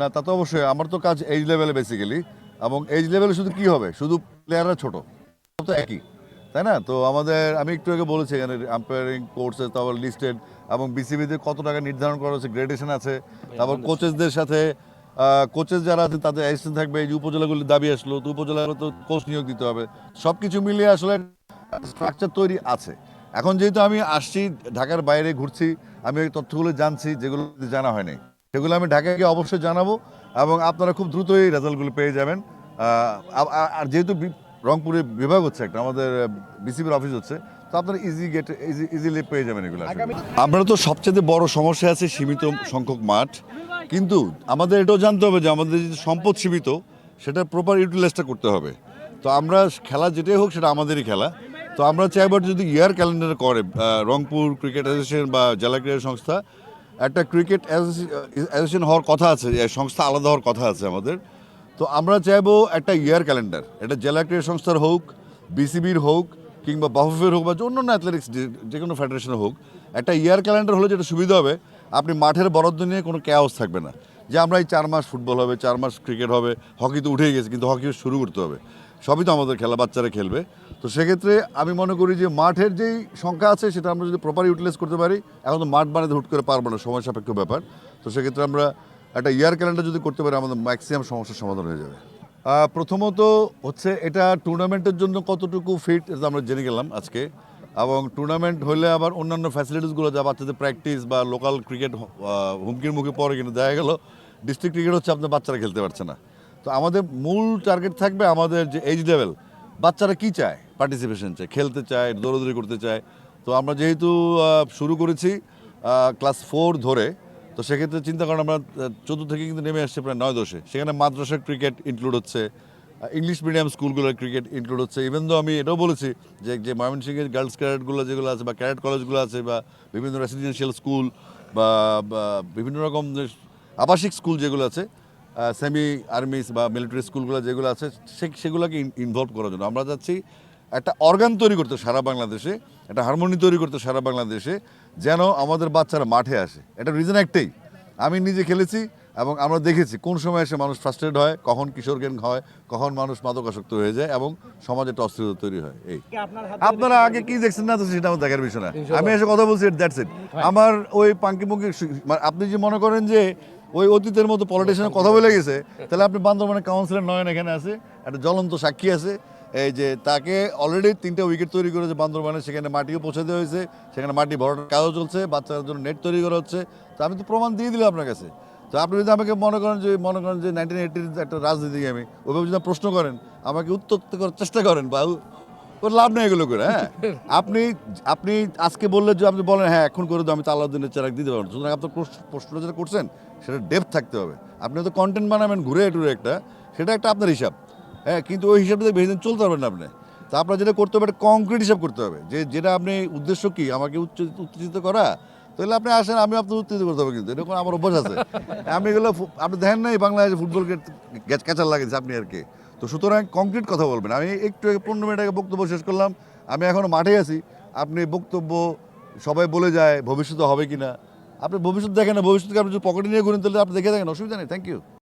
না তা তো অবশ্যই আমার তো কাজ এইজ লেভেলে বেসিক্যালি এবং এইজ লেভেলে শুধু কি হবে? শুধু প্লেয়াররা ছোট সব তো একই তাই না? তো আমাদের আমি একটু আগে বলেছি এখানে আম্পায়ারিং কোর্সে তারপর লিস্টেড এবং বিসিবিতে কত টাকা নির্ধারণ করা হচ্ছে গ্রেডেশন আছে তারপর কোচেসদের সাথে কোচেস যারা আছে তাদের অ্যাসিস্ট্যান্ট থাকবে এই যে উপজেলাগুলির দাবি আসলো তো উপজেলাগুলো তো কোচ নিয়োগ দিতে হবে সব কিছু মিলিয়ে আসলে স্ট্রাকচার তৈরি আছে। এখন যেহেতু আমি আসছি ঢাকার বাইরে ঘুরছি আমি ওই তথ্যগুলো জানছি যেগুলো জানা হয়নি। সেগুলো আমি ঢাকায় গিয়ে অবশ্যই জানাব এবং আপনারা খুব দ্রুতই রেজাল্টগুলো পেয়ে যাবেন। আর যেহেতু বি- রংপুরে বিভাগ হচ্ছে একটা আমাদের বিসিবির অফিস হচ্ছে তো আপনারা ইজি গেট ইজি ইজিলি পেয়ে যাবেন এগুলো আমরা তো সবচেয়ে বড় সমস্যা আছে সীমিত সংখ্যক মাঠ কিন্তু আমাদের এটাও জানতে হবে যে আমাদের যে সম্পদ সীমিত সেটা প্রপার ইউটিলাইজটা করতে হবে। তো আমরা খেলা যেটাই হোক সেটা আমাদেরই খেলা। তো আমরা চাইবার যদি ইয়ার ক্যালেন্ডার করে রংপুর ক্রিকেট অ্যাসোসিয়েশন বা জেলা ক্রীড়া সংস্থা একটা ক্রিকেট অ্যাসোসিয়েশন হওয়ার কথা আছে সংস্থা আলাদা হওয়ার কথা আছে আমাদের। তো আমরা চাইব একটা ইয়ার ক্যালেন্ডার এটা জেলা ক্রীড়া সংস্থার হোক বিসিবির হোক, কিংবা বাফুফের হোক, বা যে অন্যান্য অ্যাথলেটিক্স যে কোনো ফেডারেশনের হোক, একটা ইয়ার ক্যালেন্ডার হলে যেটা সুবিধা হবে, আপনি মাঠের বরাদ্দ নিয়ে কোনো ক্যাওস থাকবে না। যে আমরা এই চার মাস ফুটবল হবে, চার মাস ক্রিকেট হবে হকি তো উঠেই গেছে, কিন্তু হকি শুরু করতে হবে। সবই তো আমাদের খেলা, বাচ্চারা খেলবে। তো সেক্ষেত্রে আমি মনে করি যে মাঠের যেই সংখ্যা আছে, সেটা আমরা যদি প্রপার ইউটিলাইজ করতে পারি, এখন তো মাঠ বানাতে হুট করে পারব না, সময় সাপেক্ষ ব্যাপার। তো সেক্ষেত্রে আমরা একটা ইয়ার ক্যালেন্ডার যদি করতে পারি, আমাদের ম্যাক্সিমাম সমস্যার সমাধান হয়ে যাবে। প্রথমত হচ্ছে এটা টুর্নামেন্টের জন্য কতটুকু ফিট এটা আমরা জেনে গেলাম আজকে। এবং টুর্নামেন্ট হলে আবার অন্যান্য ফ্যাসিলিটিসগুলো যা বাচ্চাদের প্র্যাকটিস বা লোকাল ক্রিকেট হুমকির মুখে পড়ে কিন্তু দেখা গেল। ডিস্ট্রিক্ট ক্রিকেট হচ্ছে আপনার বাচ্চারা খেলতে পারছে না। তো আমাদের মূল টার্গেট থাকবে আমাদের যে এজ লেভেল বাচ্চারা কি চায়? পার্টিসিপেশন চায়, খেলতে চায়, দৌড়াদৌড়ি করতে চায়। তো আমরা যেহেতু শুরু করেছি ক্লাস ফোর ধরে, তো সেক্ষেত্রে চিন্তা করেন আমরা চোদ্দ থেকে কিন্তু নেমে আসছে প্রায় নয় দশে। সেখানে মাদ্রাসার ক্রিকেট ইনক্লুড হচ্ছে ইংলিশ মিডিয়াম স্কুলগুলোর ক্রিকেট ইনক্লুড হচ্ছে। ইভেন তো আমি এটাও বলেছি যে যে ময়মনসিংহের গার্লস ক্যারেটগুলো যেগুলো আছে বা ক্যারেট কলেজগুলো আছে বা বিভিন্ন রেসিডেন্সিয়াল স্কুল বা বিভিন্ন রকম আবাসিক স্কুল যেগুলো আছে সেমি আর্মিস বা মিলিটারি স্কুলগুলো যেগুলো আছে সে- সেগুলোকে ইনভলভ করার জন্য। আমরা যাচ্ছি একটা অর্গান তৈরি করতে সারা বাংলাদেশে একটা হারমোনি তৈরি করতে সারা বাংলাদেশে যেন আমাদের বাচ্চারা মাঠে আসে। এটা রিজন একটাই। আমি নিজে খেলেছি এবং আমরা দেখেছি কোন সময় এসে মানুষ ফ্রাস্ট্রেট হয় কখন কিশোর জ্ঞান হয় কখন মানুষ মাদকাসক্ত হয়ে যায় এবং সমাজে একটা অস্থিরতা তৈরি হয়। এই। আপনারা আগে কি দেখছেন না তো সেটা আমার দেখার বিষয় না। আমি এসে কথা বলছি দ্যাটস ইট আমার ওই পাঙ্কি পুঙ্কি আপনি যে মনে করেন যে ওই অতীতের মতো পলিটিশিয়ানের কথা বলে গেছে। তাহলে আপনি বান্দরবানের কাউন্সিলর নয়ন এখানে আছে, একটা জ্বলন্ত সাক্ষী আছে। এই যে তাকে অলরেডি তিনটা উইকেট তৈরি করেছে বান্দরবানে, সেখানে মাটিও পৌঁছে দেওয়া হয়েছে, সেখানে মাটি ভরাটার কাজও চলছে, বাচ্চাদের জন্য নেট তৈরি করা হচ্ছে। তো আমি তো প্রমাণ দিয়ে দিলাম আপনার কাছে। তো আপনি যদি আমাকে মনে করেন যে, মনে করেন যে নাইনটিন এইটির একটা রাজনীতি আমি ওইভাবে যদি প্রশ্ন করেন, আমাকে উত্তর করার চেষ্টা করেন বা ওর লাভ নেই এগুলো করে হ্যাঁ? আপনি আপনি আজকে বললে যে আপনি বলেন হ্যাঁ এখন করে তো আমি তালাউদ্দিনের চেরাক দিতে পারব সুতরাং আপনার প্রশ্নটা যেটা করছেন সেটা ডেপ থাকতে হবে। আপনি তো কন্টেন্ট বানাবেন ঘুরে টুরে একটা সেটা একটা আপনার হিসাব। হ্যাঁ কিন্তু ওই হিসাবটা বেশি দিন চলতে পারবেন না আপনি। তা আপনার যেটা করতে হবে কংক্রিট হিসাব করতে হবে। যে যেটা আপনি উদ্দেশ্য কি? আমাকে উচ্চ উত্তেজিত করা? তাহলে আপনি আসেন আমি আপনার উত্তেজিত করতে হবে কিন্তু এরকম আমার অভ্যাস আছে। আমি এগুলো আপনি দেখেন নাই বাংলাদেশে ফুটবল ক্যাচার লাগেছে আপনি আর কি? তো সুতরাং কংক্রিট কথা বলবেন। আমি একটু পনেরো মিনিট আগে বক্তব্য শেষ করলাম। আমি এখনও মাঠে আছি। আপনি বক্তব্য সবাই বলে যায় ভবিষ্যতে হবে কি না আপনি ভবিষ্যৎ দেখেন না, ভবিষ্যৎকে আপনি যদি পকেটে নিয়ে ঘুরেন, তাহলে আপনি দেখে দেখেন অসুবিধা নেই। Thank you